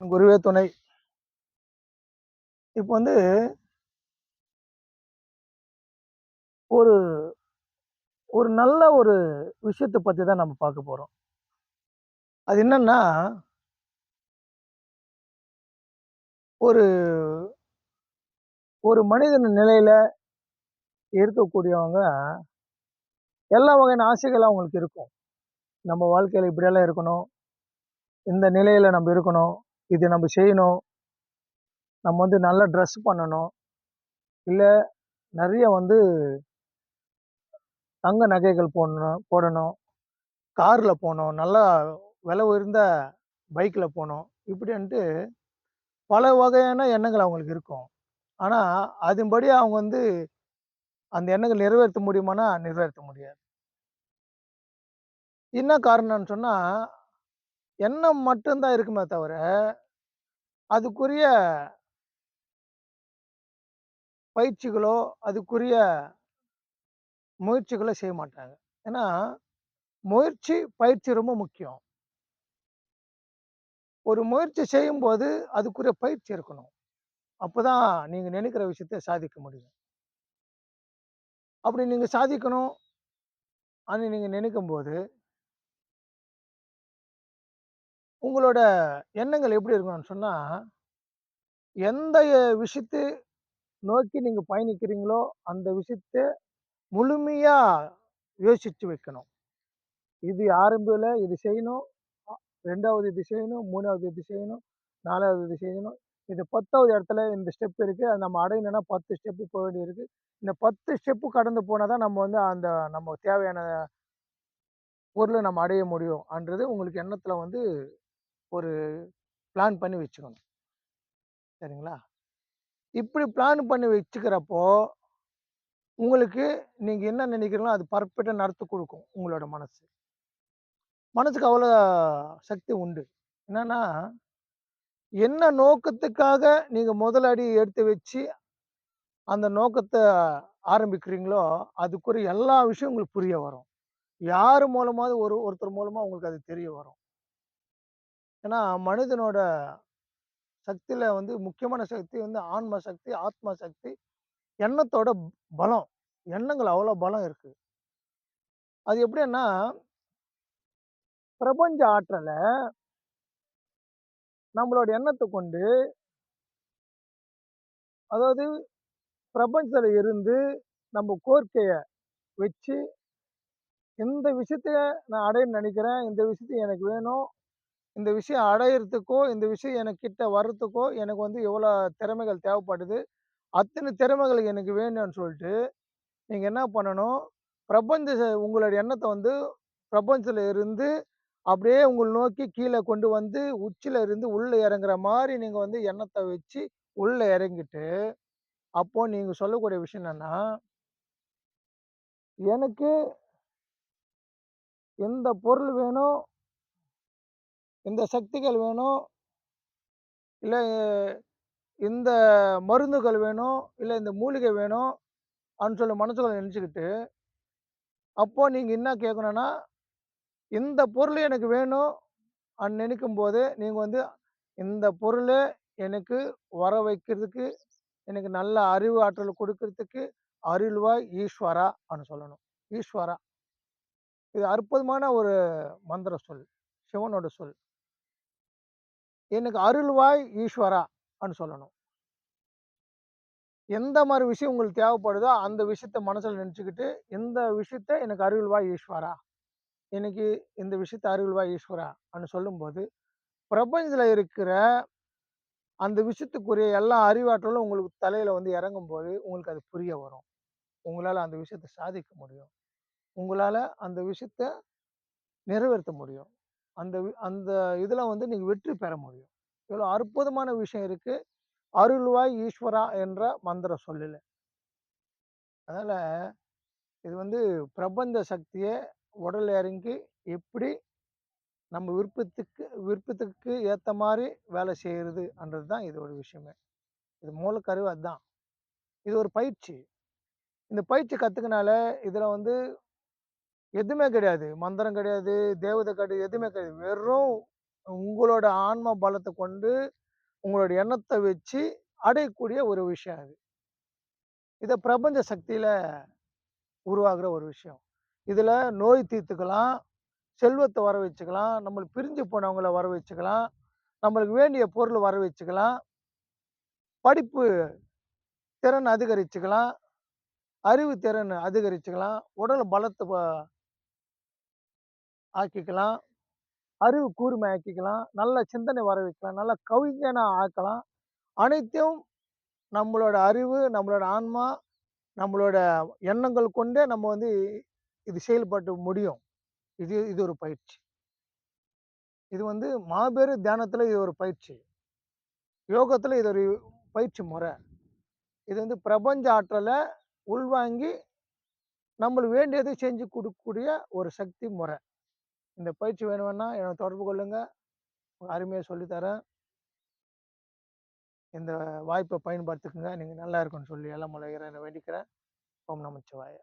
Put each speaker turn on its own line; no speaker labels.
குருவே துணை. இப்போ வந்து ஒரு ஒரு நல்ல ஒரு விஷயத்தை பற்றி தான் நம்ம பார்க்க போகிறோம் அது என்னன்னா ஒரு ஒரு மனிதன் நிலையில் இருக்கக்கூடியவங்க எல்லா வகையான ஆசைகளும் அவங்களுக்கு இருக்கும். நம்ம வாழ்க்கையில் இப்படியெல்லாம் இருக்கணும். இந்த நிலையில் நம்ம இருக்கணும். இது நம்ம செய்யணும். நம்ம வந்து நல்லா ட்ரெஸ் பண்ணணும். இல்லை நிறைய வந்து தங்க நகைகள் போடணும் போடணும். காரில் போகணும் நல்லா விலை உயர்ந்த பைக்கில் போகணும் இப்படின்ட்டு பல வகையான எண்ணங்கள் அவங்களுக்கு இருக்கும். ஆனால் அதன்படி அவங்க வந்து அந்த எண்ணங்கள் நிறைவேற்ற முடியுமானா நிறைவேற்ற முடியாது. என்ன காரணம்னு சொன்னால் எண்ணம் மட்டும்தான் இருக்குமே தவிர அதுக்குரிய பயிற்சிகளோ அதுக்குரிய முயற்சிகளோ செய்ய மாட்டாங்க. ஏன்னா முயற்சி பயிற்சி ரொம்ப முக்கியம். ஒரு முயற்சி செய்யும்போது அதுக்குரிய பயிற்சி இருக்கணும். அப்போதான் நீங்க நினைக்கிற விஷயத்தை சாதிக்க முடியும். அப்படி நீங்க சாதிக்கணும் అని நீங்க நினைக்கும் போது உங்களோட எண்ணங்கள் எப்படி இருக்கணும்னு சொன்னால் எந்த விஷயத்தை நோக்கி நீங்கள் பயணிக்கிறீங்களோ அந்த விஷயத்த முழுமையாக யோசித்து வைக்கணும். இது ஆரம்பியில் இது செய்யணும். ரெண்டாவது இது செய்யணும். மூணாவது இது செய்யணும். நாலாவது இது செய்யணும். இது பத்தாவது இடத்துல இந்த ஸ்டெப் இருக்குது அது நம்ம அடையணும்னா பத்து ஸ்டெப்பு போக வேண்டியிருக்கு. இந்த பத்து ஸ்டெப்பு கடந்து போனால் தான் நம்ம வந்து அந்த நம்ம தேவையான பொருளை நம்ம அடைய முடியும். அன்றது உங்களுக்கு எண்ணத்தில் வந்து ஒரு பிளான் பண்ணி வச்சுக்கணும். சரிங்களா? இப்படி பிளான் பண்ணி வச்சுக்கிறப்போ உங்களுக்கு நீங்கள் என்ன நினைக்கிறீங்களோ அது பர்ஃபெக்டாக நடத்தி கொடுக்கும் உங்களோட மனசு. மனசுக்கு அவ்வளோ சக்தி உண்டு. என்னன்னா என்ன நோக்கத்துக்காக நீங்கள் முதல் அடி எடுத்து வச்சு அந்த நோக்கத்தை ஆரம்பிக்கிறீங்களோ அதுக்குரிய எல்லா விஷயம் உங்களுக்கு புரிய வரும். யார் மூலமாவது ஒரு ஒருத்தர் மூலமாக உங்களுக்கு அது தெரிய வரும். ஏன்னா மனிதனோட சக்தியில் வந்து முக்கியமான சக்தி வந்து ஆன்ம சக்தி ஆத்ம சக்தி எண்ணத்தோட பலம். எண்ணங்கள் அவ்வளோ பலம் இருக்கு. அது எப்படின்னா பிரபஞ்ச ஆற்றலை நம்மளோட எண்ணத்தை கொண்டு அதாவது பிரபஞ்சத்தில் இருந்து நம்ம கோரிக்கையை வச்சு இந்த விஷயத்த நான் அடையன்னு நினைக்கிறேன். இந்த விஷயத்த எனக்கு வேணும். இந்த விஷயம் அடையிறதுக்கோ இந்த விஷயம் எனக்கிட்ட வர்றதுக்கோ எனக்கு வந்து எவ்வளோ திறமைகள் தேவைப்படுது அத்தனை திறமைகள் எனக்கு வேணும்னு சொல்லிட்டு நீங்கள் என்ன பண்ணணும்? பிரபஞ்ச உங்களுடைய உங்களோட எண்ணத்தை வந்து பிரபஞ்சத்தில் இருந்து அப்படியே உங்களை நோக்கி கீழே கொண்டு வந்து உச்சியில் இருந்து உள்ளே இறங்குற மாதிரி நீங்கள் வந்து எண்ணத்தை வச்சு உள்ளே இறங்கிட்டு அப்போது நீங்கள் சொல்லக்கூடிய விஷயம் என்னென்னா எனக்கு எந்த பொருள் வேணும் இந்த சக்திகள் வேணும் இல்லை இந்த மருந்துகள் வேணும் இல்லை இந்த மூலிகை வேணும் அப்படின்னு சொல்லி மனசுக்குள்ள நினச்சிக்கிட்டு அப்போது நீங்கள் என்ன கேட்கணும்னா இந்த பொருள் எனக்கு வேணும் அப்படின்னு நினைக்கும் போது நீங்கள் வந்து இந்த பொருளை எனக்கு வர வைக்கிறதுக்கு எனக்கு நல்ல அறிவு ஆற்றல் கொடுக்கறதுக்கு அருள்வாய் ஈஸ்வரா அப்படின்னு சொல்லணும். ஈஸ்வரா. இது அற்புதமான ஒரு மந்திர சொல் சிவனோட சொல். எனக்கு அருள்வாய் ஈஸ்வரா அப்படின்னு சொல்லணும். எந்த மாதிரி விஷயம் உங்களுக்கு தேவைப்படுதோ அந்த விஷயத்த மனசுல நினச்சிக்கிட்டு இந்த விஷயத்த எனக்கு அருள்வாய் ஈஸ்வரா எனக்கு இந்த விஷயத்த அருள்வாய் ஈஸ்வரா அப்படின்னு சொல்லும்போது பிரபஞ்சத்தில் இருக்கிற அந்த விஷயத்துக்குரிய எல்லா அறிவாற்றலும் உங்களுக்கு தலையில வந்து இறங்கும் போது உங்களுக்கு அது புரிய வரும். உங்களால அந்த விஷயத்தை சாதிக்க முடியும். உங்களால அந்த விஷயத்த நிறைவேற்ற முடியும். அந்த அந்த இதுல வந்து நீங்கள் வெற்றி பெற முடியும். இவ்வளோ அற்புதமான விஷயம் இருக்கு. அருள்வாய் ஈஸ்வரா என்ற மந்திர சொல்லல. அதனால இது வந்து பிரபஞ்ச சக்தியை உடல் இறங்கி எப்படி நம்ம விருப்பத்துக்கு விருப்பத்துக்கு ஏற்ற மாதிரி வேலை செய்கிறதுன்றது தான் இதோட விஷயமே. இது மூலக்கருவு அதுதான் இது ஒரு பயிற்சி. இந்த பயிற்சி கற்றுக்கனால இதில் வந்து எதுவுமே கிடையாது. மந்திரம் கிடையாது தேவதை கிடையாது எதுவுமே கிடையாது. வெறும் உங்களோட ஆன்ம பலத்தை கொண்டு, உங்களோட எண்ணத்தை வச்சு அடையக்கூடிய ஒரு விஷயம் அது. இதை பிரபஞ்ச சக்தியில் உருவாகிற ஒரு விஷயம். இதில் நோய் தீர்த்துக்கலாம், செல்வத்தை வர வச்சுக்கலாம், நம்மளுக்கு பிரிஞ்சு போனவங்கள வர வச்சுக்கலாம், நம்மளுக்கு வேண்டிய பொருள் வர வச்சுக்கலாம். படிப்பு திறன் அதிகரிச்சுக்கலாம். அறிவு திறன் அதிகரிச்சுக்கலாம். உடல் பலத்தை ஆக்கிக்கலாம். அறிவு கூர்மையாக்கிக்கலாம் நல்ல சிந்தனை வர வைக்கலாம். நல்ல கவிஞனாக ஆக்கலாம். அனைத்தையும் நம்மளோட அறிவு, நம்மளோட ஆன்மா, நம்மளோட எண்ணங்கள் கொண்டே நம்ம வந்து இது செயல்பட்டு முடியும். இது இது ஒரு பயிற்சி. இது வந்து மாபெரும் தியானத்தில் இது ஒரு பயிற்சி. யோகத்தில் இது ஒரு பயிற்சி முறை. இது வந்து பிரபஞ்ச ஆற்றலை உள்வாங்கி, நம்மளுக்கு வேண்டியதை செஞ்சு கொடுக்கக்கூடிய ஒரு சக்தி முறை. இந்த பயிற்சி வேணும்னா என்னை தொடர்பு கொள்ளுங்க. அருமையை சொல்லித்தரேன் இந்த வாய்ப்பை பயன்படுத்திக்கங்க. நீங்கள் நல்லா இருக்கும்னு சொல்லி எல்லாம் முளைகிறேன் வேண்டிக்கிறேன். ஓம் நமச்சிவாய!